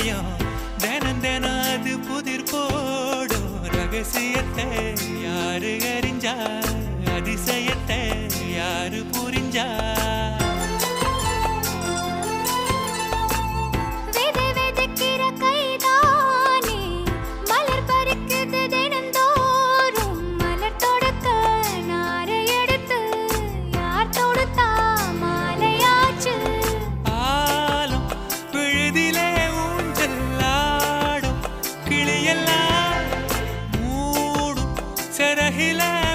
இதயம் தினம் தினம் அது புதிர் போடும் ரகசியத்தை யாரு அறிஞ்சா? அதிசயத்தை யாரு புரிஞ்சா? He left.